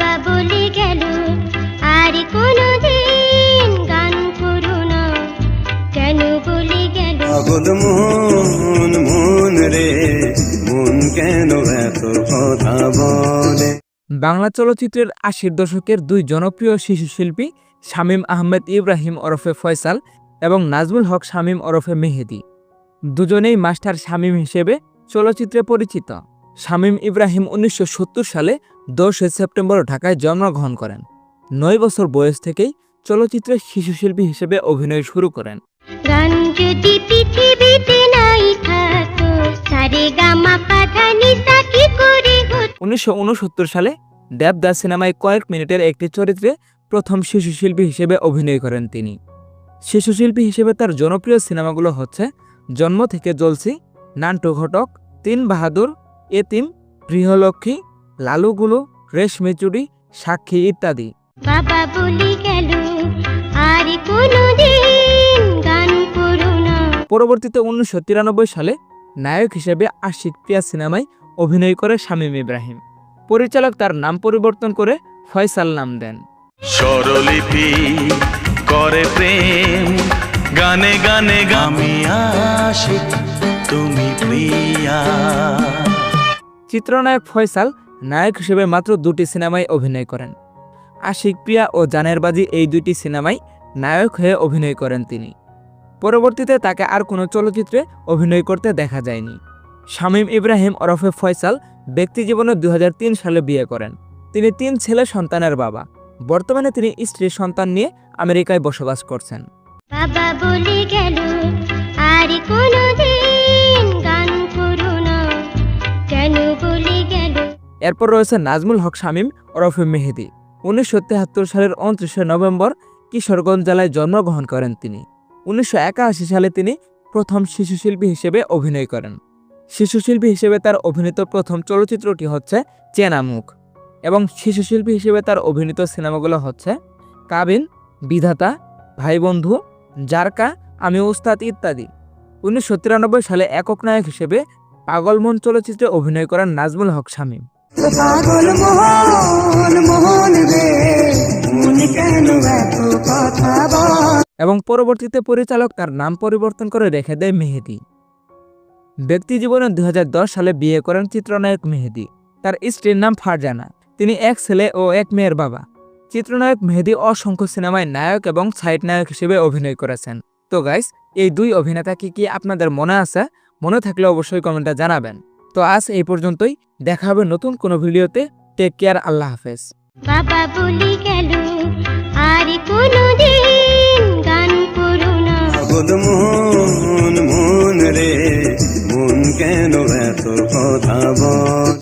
বাবা বলে গেল আর কোনোদিন গান করো না। কেন বলে গেল পাগল মন মন রে মন কেন এত কথা বলে? বাংলা চলচ্চিত্রের আশির দশকের দুই জনপ্রিয় শিশু শিল্পী শামীম আহমেদ ইব্রাহিম ওরফে ফয়সাল এবং নাজমুল হক শামীম ওরফে মেহেদি। দুজনেই মাস্টার শামীম হিসেবে চলচ্চিত্রে পরিচিত। শামীম ইব্রাহিম উনিশশো সত্তর সালে দশই সেপ্টেম্বর ঢাকায় জন্মগ্রহণ করেন। নয় বছর বয়স থেকেই চলচ্চিত্রে শিশু শিল্পী হিসেবে অভিনয় শুরু করেন। উনিশশো সালে দেবদাস সিনেমায় কয়েক মিনিটের একটি চরিত্রে প্রথম শিশু শিল্পী হিসেবে অভিনয় করেন তিনি। শিশু শিল্পী হিসেবে তার জনপ্রিয় সিনেমাগুলো হচ্ছে জন্ম থেকে জলসি নান্টু ঘটক তিন বাহাদুর এতিম গৃহলক্ষ্মী লালুগুলো রেশমি চুড়ি সাক্ষী ইত্যাদি। বাবা বলে গেল আর কোনোদিন গান করো না। পরবর্তীতে উনিশশো তিরানব্বই সালে নায়ক হিসেবে আশিক প্রিয়া সিনেমায় অভিনয় করে শামীম ইব্রাহিম। পরিচালক তার নাম পরিবর্তন করে ফয়সাল নাম দেন। স্বরলিপি করে প্রেম গানে গানে আশিক তুমি প্রিয়া। চিত্রনায়ক ফয়সাল নায়ক হিসেবে মাত্র দুটি সিনেমায় অভিনয় করেন। আশিক প্রিয়া ও জানের বাজি এই দুইটি সিনেমায় নায়ক হয়ে অভিনয় করেন তিনি। পরবর্তীতে তাকে আর কোনো চলচ্চিত্রে অভিনয় করতে দেখা যায়নি। শামীম ইব্রাহিম ওরফে ফয়সাল ব্যক্তিজীবনে দু হাজার তিন সালে বিয়ে করেন। তিনি তিন ছেলে সন্তানের বাবা। বর্তমানে তিনি স্ত্রী সন্তান নিয়ে আমেরিকায় বসবাস করছেন। বাবা বলে গেল, আর কোনোদিন এরপর রয়েছে নাজমুল হক শামীম, ওরফে মেহেদি। উনিশশো সালের উনত্রিশে নভেম্বর কিশোরগঞ্জ জেলায় জন্মগ্রহণ করেন তিনি। উনিশশো একাশি সালে তিনি প্রথম শিশুশিল্পী হিসেবে অভিনয় করেন। শিশুশিল্পী হিসেবে তার অভিনীত প্রথম চলচ্চিত্রটি হচ্ছে চেনা মুখ এবং শিশুশিল্পী হিসেবে তার অভিনীত সিনেমাগুলো হচ্ছে কাবিন, বিধাতা ভাই বন্ধু জারকা, আমি উস্তাদ ইত্যাদি। উনিশশো তিরানব্বই সালে একক নায়ক হিসেবে পাগলমন চলচ্চিত্রে অভিনয় করেন নাজমুল হক শামীম। পাগল মোহন মোহন রে কেন এত কথা বলে? এবং পরবর্তীতে পরিচালক তার নাম পরিবর্তন করে রেখে দেয় মেহেদি। ব্যক্তি জীবনে দুই হাজার দশ সালে বিয়ে করেন চিত্রনায়ক মেহেদি। তার স্ত্রীর নাম ফারজানা। তিনি এক ছেলে ও এক মেয়ের বাবা। চিত্রনায়ক মেহেদি অসংখ্য সিনেমায় নায়ক এবং সাইড নায়ক হিসেবে অভিনয় করেছেন। তো গাইস এই দুই অভিনেতা কি কি আপনাদের মনে আছে? মনে থাকলে অবশ্যই কমেন্টে জানাবেন। তো আজ এই পর্যন্তই। দেখা হবে নতুন কোনো ভিডিওতে। টেক কেয়ার আল্লাহ হাফেজ। বাবা বলি গেল আর কোনদিন গান করো না। মন মন রে মন কেন এত কথা বলে?